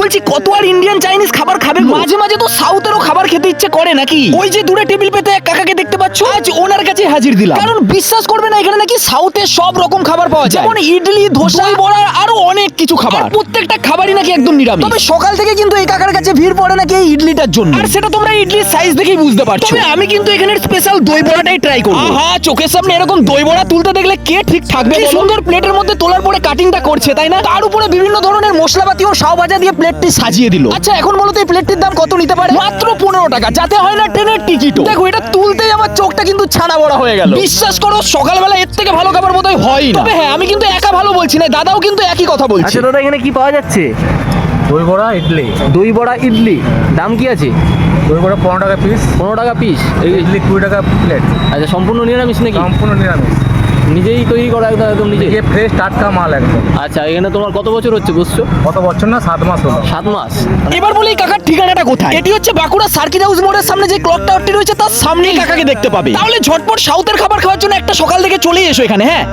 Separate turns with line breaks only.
বলছি কত আর Indian Chinese খাবার খাবে গো? মাঝে মাঝে তো সাউথেরও খাবার খেতে ইচ্ছে করে নাকি? ওই যে দূরে টেবিল পেতে এক কাকাকে দেখতে পাচ্ছ? আজ ওনার কাছে হাজির দিলাম। কারণ বিশ্বাস করবে না এখানে নাকি সাউথের সব রকম খাবার পাওয়া যায়। যেমন ইডলি ধোসা বড়া আরও অনেক কিছু খাবার। প্রত্যেকটা খাবারই নাকি একদম নিরামিষ। তবে সকাল থেকে কিন্তু এই কাকার কাছে ভিড় পড়ে নাকি এই ইডলিটার জন্য। আর সেটা তোমরা ইডলির সাইজ দেখেই বুঝতে পারছ। তবে আমি কিন্তু এখানে স্পেশাল দই বড়াটাই ট্রাই করব। আহা চোখের সামনে এরকম দই বড়া তুলতে দেখলে কে ঠিক থাকবে সুন্দর প্লেটের মধ্যে তোলার পরে কাটিংটা করছে তাই না? তার উপরে বিভিন্ন ধরনের মশলাপাতি ও সাও ভাজা দিয়ে প্লেটটি সাজিয়ে দিল। আচ্ছা এখন বলো তো এই প্লেটটির দাম কত নিতে পারে? মাত্র পনেরো টাকা যাতে হয় না ট্রেনের টিকিট দেখো এটা তুলতেই আমার চোখটা কিন্তু ছানা বড়া হয়ে গেল। বিশ্বাস করো সকালবেলা এর থেকে ভালো খাবার বোধহয় হয় না। তবে হ্যাঁ আমি কিন্তু একা ভালো বলছি না দাদাও কিন্তু একই কথা বলছে।
আচ্ছা দাদা এখানে কি পাওয়া যাচ্ছে?
দই বড়া ইডলি।
দই বড়া ইডলি। দাম কি আছে?
দই বড়া পনেরো টাকা পিস
পনেরো টাকা পিস এই
ইডলি কুড়ি টাকা প্লেট
আচ্ছা সম্পূর্ণ নিরামিষ নাকি?
সম্পূর্ণ নিরামিষ।
নিজেই তৈরি করা একদম একদম নিজে?
ये ফ্রেশ টাটকা মাল একদম।
আচ্ছা এখানে তোমার কত বছর হচ্ছে বুঝছ?
কত বছর না সাত মাস হলো।
সাত মাস।
এবার বলি কাকার ঠিকানাটা কোথায়? এটি হচ্ছে বাঁকুড়া সার্কিট হাউস মোড়ের সামনে যে ক্লক টাওয়ারটি রয়েছে তার সামনেই কাকাকে দেখতে পাবে। তাহলে ঝটপট সাউথের খাবার খাওয়ার জন্য একটা সকাল থেকে চলেই এসো এখানে হ্যাঁ?